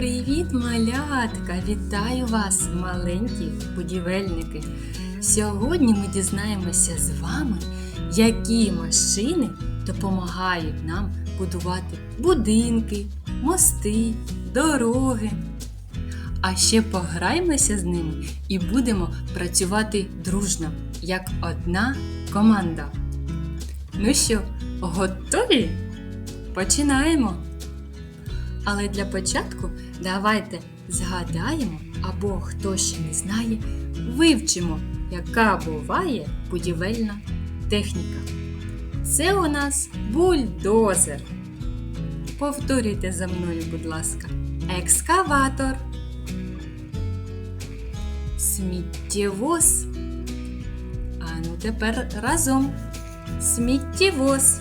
Привіт, малятка! Вітаю вас, маленькі будівельники! Сьогодні ми дізнаємося з вами, які машини допомагають нам будувати будинки, мости, дороги. А ще пограємося з ними і будемо працювати дружно, як одна команда. Ну що, готові? Починаємо! Але для початку давайте згадаємо або хто ще не знає, вивчимо, яка буває будівельна техніка. Це у нас бульдозер. Повторюйте за мною, будь ласка, екскаватор, сміттєвоз. А ну тепер разом. Сміттєвоз,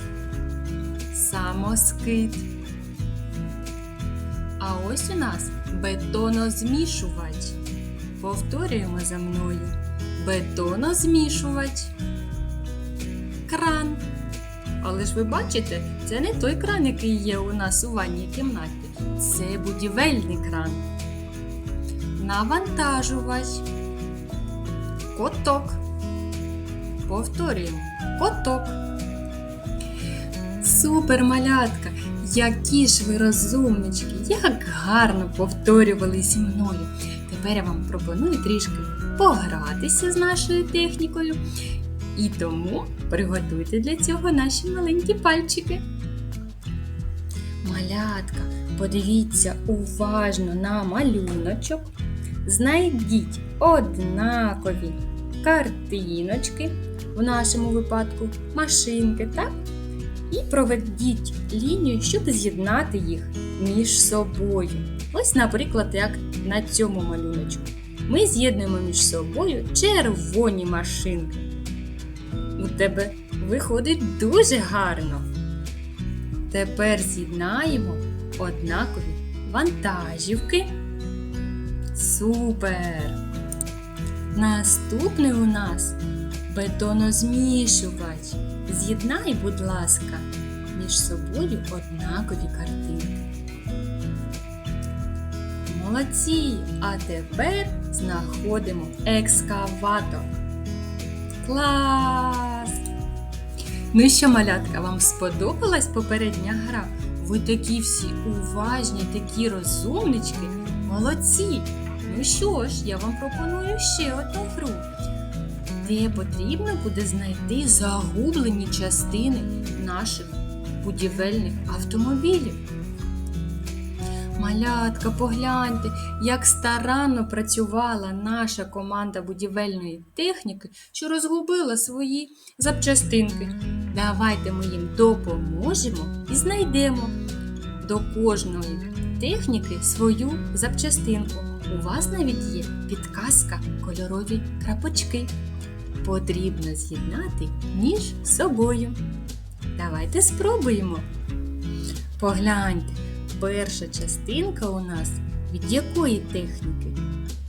самоскид. А ось у нас бетонозмішувач. Повторюємо за мною. Бетонозмішувач. Кран. Але ж ви бачите, це не той кран, який є у нас у ванній кімнаті. Це будівельний кран. Навантажувач. Коток. Повторюємо. Коток. Супер малятка! Які ж ви розумнички, як гарно повторювали зі мною. Тепер я вам пропоную трішки погратися з нашою технікою. І тому приготуйте для цього наші маленькі пальчики. Малятка, подивіться уважно на малюночок. Знайдіть однакові картиночки, в нашому випадку машинки, так? І проведіть лінію, щоб з'єднати їх між собою. Ось, наприклад, як на цьому малюночку. Ми з'єднуємо між собою червоні машинки. У тебе виходить дуже гарно. Тепер з'єднаємо однакові вантажівки. Супер! Наступний у нас бетонозмішувач. З'єднай, будь ласка, між собою однакові картинки. Молодці! А тепер знаходимо екскаватор. Клас! Ну що, малятка, вам сподобалась попередня гра? Ви такі всі уважні, такі розумнички. Молодці! Ну що ж, я вам пропоную ще одну гру де потрібно буде знайти загублені частини наших будівельних автомобілів. Малятка, погляньте, як старанно працювала наша команда будівельної техніки, що розгубила свої запчастинки. Давайте ми їм допоможемо і знайдемо до кожної техніки свою запчастинку. У вас навіть є підказка кольорові крапочки потрібно з'єднати між собою. Давайте спробуємо. Погляньте, перша частинка у нас від якої техніки?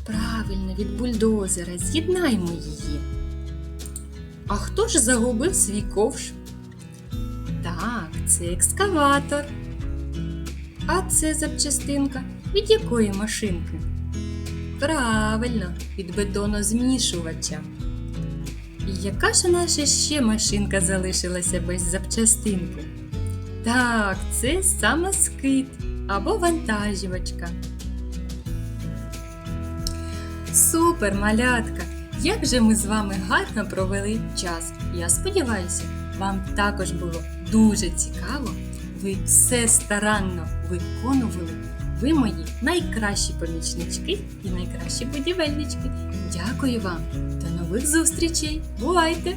Правильно, від бульдозера. З'єднаємо її. А хто ж загубив свій ковш? Так, це екскаватор. А це запчастинка від якої машинки? Правильно, від бетонозмішувача. Яка ж наша ще машинка залишилася без запчастинки? Так, це самоскид або вантажівочка. Супер, малятка! Як же ми з вами гарно провели час! Я сподіваюся, вам також було дуже цікаво. Ви все старанно виконували. Ви мої найкращі помічнички і найкращі будівельнички. Дякую вам! До нових зустрічей! Бувайте!